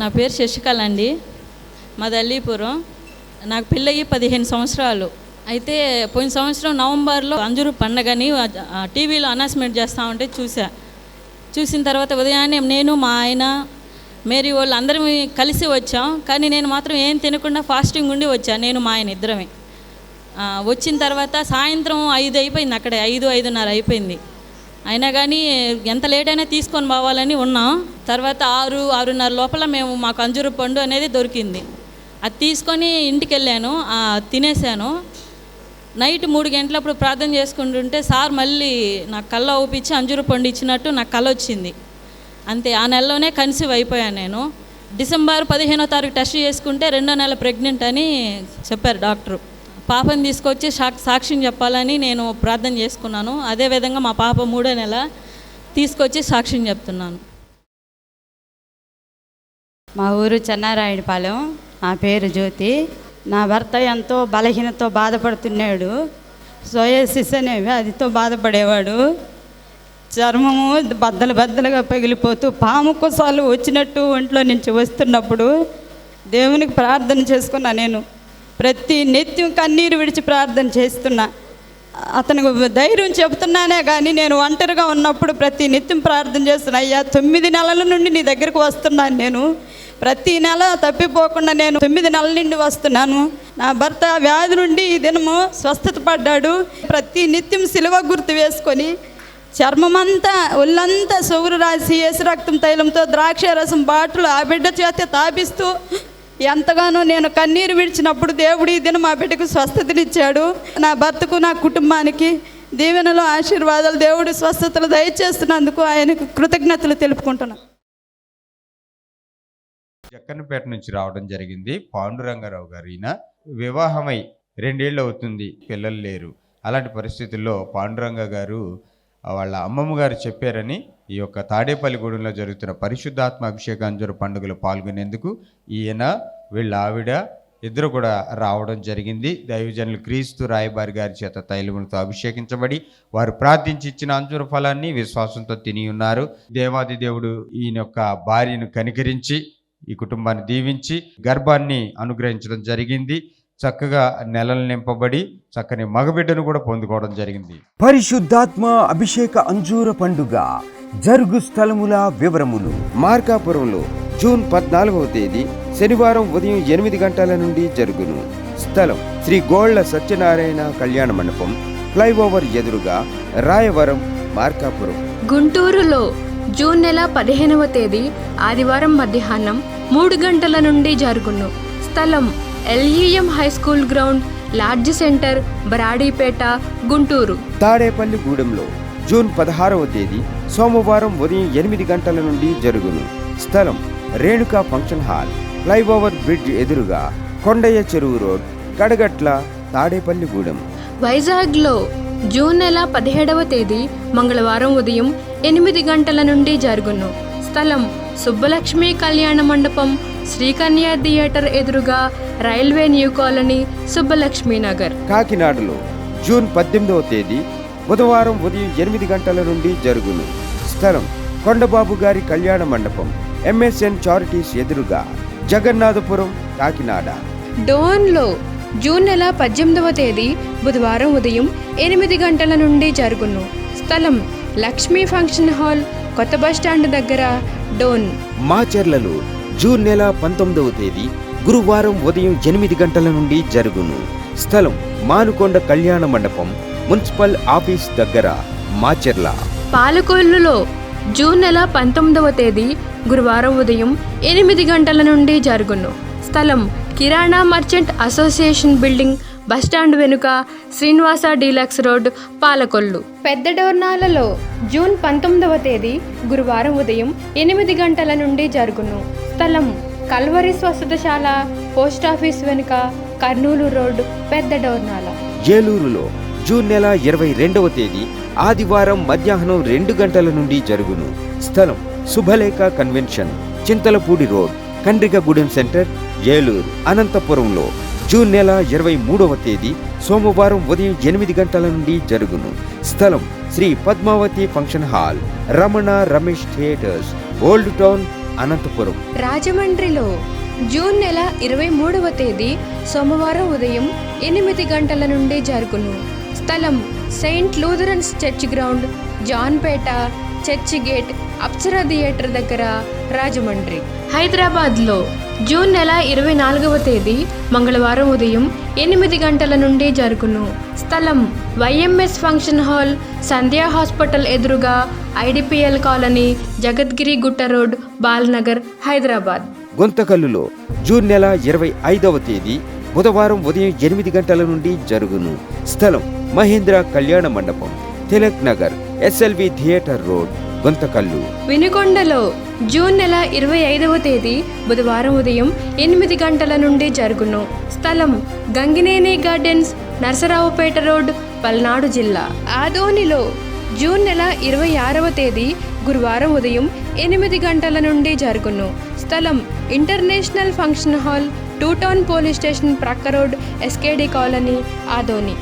నా పేరు శశికళ అండి. మాది అల్లీపురం నాకు పెళ్ళయ్యి పదిహేను సంవత్సరాలు. అయితే పోయిన సంవత్సరం నవంబర్లో అంజూరు పండగని టీవీలో అనౌన్స్మెంట్ చేస్తా ఉంటే చూసా చూసిన తర్వాత ఉదయాన్నే నేను మా ఆయన మేరీ వాళ్ళు అందరం కలిసి వచ్చాం. కానీ నేను మాత్రం ఏం తినకుండా ఫాస్టింగ్ ఉండి వచ్చాను నేను మా ఆయన ఇద్దరమే. వచ్చిన తర్వాత సాయంత్రం ఐదు అయిపోయింది అక్కడే. ఐదు ఐదున్నర అయిపోయింది. అయినా కానీ ఎంత లేట్ అయినా తీసుకొని పోవాలని ఉన్నాం. తర్వాత ఆరు ఆరున్నర లోపల మేము మాకు అంజూరు పండు అనేది దొరికింది. అది తీసుకొని ఇంటికి వెళ్ళాను తినేసాను. నైట్ మూడు గంటలప్పుడు ప్రార్థన చేసుకుంటుంటే సార్ మళ్ళీ నాకు కళ్ళ ఊపించి అంజూరు పండు ఇచ్చినట్టు నాకు కళ వచ్చింది. అంతే ఆ నెలలోనే కన్సీవ్ అయిపోయాను నేను. డిసెంబర్ పదిహేనో తారీఖు టెస్ట్ చేసుకుంటే రెండో నెల ప్రెగ్నెంట్ అని చెప్పారు డాక్టరు. పాపని తీసుకొచ్చి సాక్ సాక్ష్యం చెప్పాలని నేను ప్రార్థన చేసుకున్నాను. అదేవిధంగా మా పాప మూడో నెల తీసుకొచ్చి సాక్ష్యం చెప్తున్నాను. మా ఊరు చెన్నారాయణపాలెం నా పేరు జ్యోతి. నా భర్త ఎంతో బలహీనతో బాధపడుతున్నాడు. సోయసిస్ అనే వ్యాధితో బాధపడేవాడు. చర్మము బద్దలు బద్దలుగా పగిలిపోతూ పాము కుసాలు వచ్చినట్టు ఒంట్లో నుంచి వస్తున్నప్పుడు దేవునికి ప్రార్థన చేసుకున్నా నేను. ప్రతి నిత్యం కన్నీరు విడిచి ప్రార్థన చేస్తున్నా. అతనికి ధైర్యం చెబుతున్నానే కానీ నేను ఒంటరిగా ఉన్నప్పుడు ప్రతి నిత్యం ప్రార్థన చేస్తున్నా. అయ్యా తొమ్మిది నెలల నుండి నీ దగ్గరకు వస్తున్నాను నేను. ప్రతి నెల తప్పిపోకుండా నేను తొమ్మిది నెలల నుండి వస్తున్నాను. నా భర్త వ్యాధి నుండి ఈ దినము స్వస్థత పడ్డాడు. ప్రతి నిత్యం సిలువ గుర్తు వేసుకొని చర్మమంతా ఒళ్ళంతా సొగురు రాసి ఏసు రక్తం తైలంతో ద్రాక్ష రసం బాటలు ఆ బిడ్డ చేత తాపిస్తూ ఎంతగానో నేను కన్నీరు విడిచినప్పుడు దేవుడు ఈ దినం మా బిడ్డకు స్వస్థతనిచ్చాడు. నా భర్తకు నా కుటుంబానికి దీవెనలో ఆశీర్వాదాలు దేవుడు స్వస్థతలు దయచేస్తున్నందుకు ఆయనకు కృతజ్ఞతలు తెలుపుకుంటున్నాను జక్కన్నపేట నుంచి రావడం జరిగింది. పాండురంగారావు గారు ఈయన. వివాహమై రెండేళ్ళు అవుతుంది పిల్లలు లేరు. అలాంటి పరిస్థితుల్లో పాండురంగ గారు వాళ్ళ అమ్మమ్మ గారు చెప్పారని ఈ యొక్క తాడేపల్లిగూడెంలో జరుగుతున్న పరిశుద్ధాత్మ అభిషేకాంజరు పండుగలో పాల్గొనేందుకు ఈయన వీళ్ళ ఆవిడ ఇద్దరు కూడా రావడం జరిగింది. దైవజనులు క్రీస్తు రాయబారి గారి చేత తైలములతో అభిషేకించబడి వారు ప్రార్థించి ఇచ్చిన అంజుర ఫలాన్ని విశ్వాసంతో తిని ఉన్నారు. దేవాది దేవుడు ఈయన యొక్క భార్యను కనికరించి ఈ కుటుంబాన్ని దీవించి గర్భాన్ని అనుగ్రహించడం జరిగింది. చక్కగా నెలలు నింపబడి చక్కని మగబిడ్డను కూడా పొందుకోవడం జరిగింది. పరిశుద్ధాత్మ అభిషేక అంజూర పండుగ జరుగు స్థలముల వివరములు. మార్కాపురంలో జూన్ పద్నాలుగవ తేదీ శనివారం ఉదయం ఎనిమిది గంటల నుండి జరుగును. స్థలం శ్రీ గోళ్ళ సత్యనారాయణ కళ్యాణ మండపం ఫ్లైఓవర్ ఎదురుగా రాయవరం మార్కాపురం. గుంటూరులో జూన్ నెల పదిహేనవ తేదీ ఆదివారం మధ్యాహ్నం మూడు గంటల నుండి జరుగును. స్థలం L E M high school ground lodge centre Brodipet Guntur. Tadepalli గూడెంలో June పదహారవ తేదీ సోమవారం ఉదయం ఎనిమిది గంటల నుండి జరుగును. స్థలం Renuka function hall flyover bridge ఎదురుగా కొండయ్య చెరువు రోడ్ కడగట్ల తాడేపల్లి గూడెం వైజాగ్లో జూన్ నెల పదిహేడవ తేదీ మంగళవారం ఉదయం ఎనిమిది గంటల నుండి జరుగును. స్థలం సుబ్బలక్ష్మి కళ్యాణ మండపం శ్రీకన్య థియేటర్ ఎదురుగా railway new colony Subbalakshmi Nagar. కాకినాడలో జూన్ పద్దెనిమిదవ తేదీ బుధవారం ఉదయం ఎనిమిది గంటల నుండి జరుగును. స్థలం కొండబాబు గారి కళ్యాణ మండపం ఎంఎస్ఎన్ చారిటీస్ ఎదురుగా జగన్నాథపురం కాకినాడ. డోన్లో జూన్ నెల పద్దెనిమిదవ తేదీ బుధవారం ఉదయం ఎనిమిది గంటల నుండి జరుగును. స్థలం లక్ష్మీ ఫంక్షన్ హాల్ కొత్త బస్టాండ్ దగ్గర డోన్. మాచర్లలో జూన్ నెల పంతొమ్మిదవ తేదీ గురువారం ఉదయం ఎనిమిది గంటల నుండి జరుగును. స్థలం మానుకొండ కళ్యాణ మండపం మున్సిపల్ ఆఫీస్ దగ్గర మాచెర్ల. పాలకొల్లులో జూన్ నెల పంతొమ్మిదవ తేదీ గురువారం ఉదయం ఎనిమిది గంటల నుండి జరుగును. స్థలం Kirana merchant association building bus stand వెనుక శ్రీనివాస డీలక్స్ రోడ్ పాలకొల్లు. పెద్ద డోర్నాలలో జూన్ పంతొమ్మిదవ తేదీ గురువారం ఉదయం ఎనిమిది గంటల నుండి జరుగును. స్థలం కల్వరి స్వస్థతశాల పోస్ట్ ఆఫీస్ వెనుక కర్నూలు రోడ్ పెద్ద డోర్నాల. ఏలూరులో జూన్ నెల ఇరవై రెండవ తేదీ ఆదివారం మధ్యాహ్నం రెండు గంటల నుండి జరుగును. స్థలం Subhalekha convention Chintalapudi road Kandrikagudem centre Eluru అనంతపురంలో జూన్ నెల ఇరవై మూడవ తేదీ సోమవారం ఉదయం ఎనిమిది గంటల నుండి జరుగును. స్థలం Sri Padmavathi function hall Ramana Ramesh theatres old town Anantapuram. రాజమండ్రిలో జూన్ నెల ఇరవై మూడవ తేదీ సోమవారం ఉదయం ఎనిమిది గంటల నుండి జరుగును. స్థలం Saint Lutherans church ground Janpet church gate Apsara theatre దగ్గర రాజమండ్రి. హైదరాబాద్లో జూన్ నెల ఇరవై నాలుగవ తేదీ మంగళవారం ఉదయం ఎనిమిది గంటల నుండి జరుగును. స్థలం Y M S function hall Sandhya hospital ఎదురుగా I D P L colony Jagadgiri Gutta road Balanagar Hyderabad. గుంతకల్లులో June నెల ఇరవై ఐదవ తేదీ బుధవారం ఉదయం ఎనిమిది గంటల నుండి జరుగును. స్థలం Mahendra Kalyana Mandapam Tilak Nagar SLV theatre road Guntakal. వినుకొండలో June నెల ఇరవై ఐదవ తేదీ బుధవారం ఉదయం ఎనిమిది గంటల నుండి జరుగును. స్థలం గంగినేని గార్డెన్స్ నరసరావుపేట రోడ్ పల్నాడు జిల్లా. ఆదోనిలో జూన్ నెల ఇరవై ఆరవ తేదీ గురువారం ఉదయం ఎనిమిది గంటల నుండి జరుగును. స్థలం international function hall two town police station ప్రక్క రోడ్ ఎస్కేడి కాలనీ ఆదోని.